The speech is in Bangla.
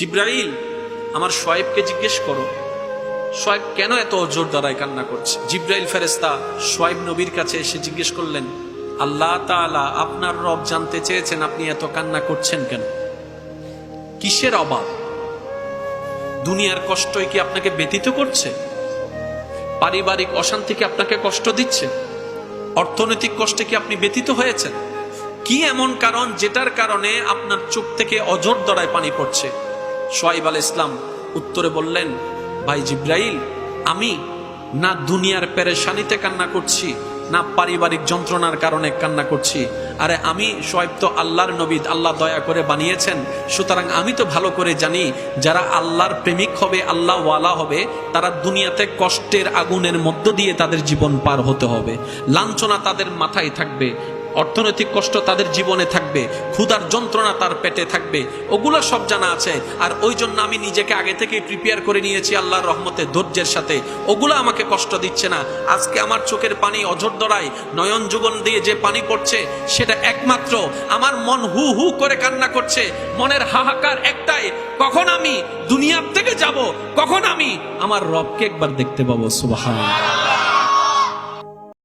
জিব্রাইল, আমার সোয়েবকে জিজ্ঞেস করো, সোয়েব কেন এত জোর দ্বারায় কান্না করছে? জিব্রাইল ফেরেস্তা সোয়েব নবীর কাছে এসে জিজ্ঞেস করলেন, আল্লাহ তাআলা আপনার রব জানতে চেয়েছেন আপনি এত কান্না করছেন কেন? কিসের অভাব? দুনিয়ার কষ্টই কি আপনাকে ব্যতীত করছে? পারিবারিক অশান্তি কি আপনাকে কষ্ট দিচ্ছে? অর্থনৈতিক কষ্টে কি আপনি ব্যতীত হয়েছেন? কি এমন কারণ যেটার কারণে আপনার চোখ থেকে অজর দড়ায় পানি পড়ছে? সোয়াইব আল ইসলাম উত্তরে বললেন, ভাই জিব্রাইল, আমি না দুনিয়ার পেরেশানিতে কান্না করছি, না পারিবারিক যন্ত্রণার কারণে কান্না করছি। আরে আমি সোয়াইব তো আল্লাহর নবীদ আল্লাহ দয়া করে বানিয়েছেন। সুতরাং আমি তো ভালো করে জানি, যারা আল্লাহর প্রেমিক হবে আল্লাহ ওয়ালা হবে, তারা দুনিয়াতে কষ্টের আগুনের মধ্য দিয়ে তাদের জীবন পার হতে হবে। লাঞ্ছনা তাদের মাথায় থাকবে, অর্থনৈতিক কষ্ট তাদের জীবনে থাকবে। ক্ষুধার যন্ত্রণা তার পেটে থাকবে। ওগুলো সব জানা আছে। আর ওই জন্য আমি নিজেকে আগে থেকে প্রিপেয়ার করে নিয়েছি আল্লাহর রহমতে, ধৈর্যের সাথে। ওগুলো আমাকে কষ্ট দিচ্ছে না। আজকে আমার চোখের পানি অঝর দড়ায় নয়ন যুগন দিয়ে যে পানি পড়ছে, সেটা একমাত্র আমার মন হু হু করে কান্না করছে। মনের হাহাকার একটাই, কখন আমি দুনিয়ার থেকে যাব? কখন আমি আমার রবকে একবার দেখতে পাবো? সুবাহ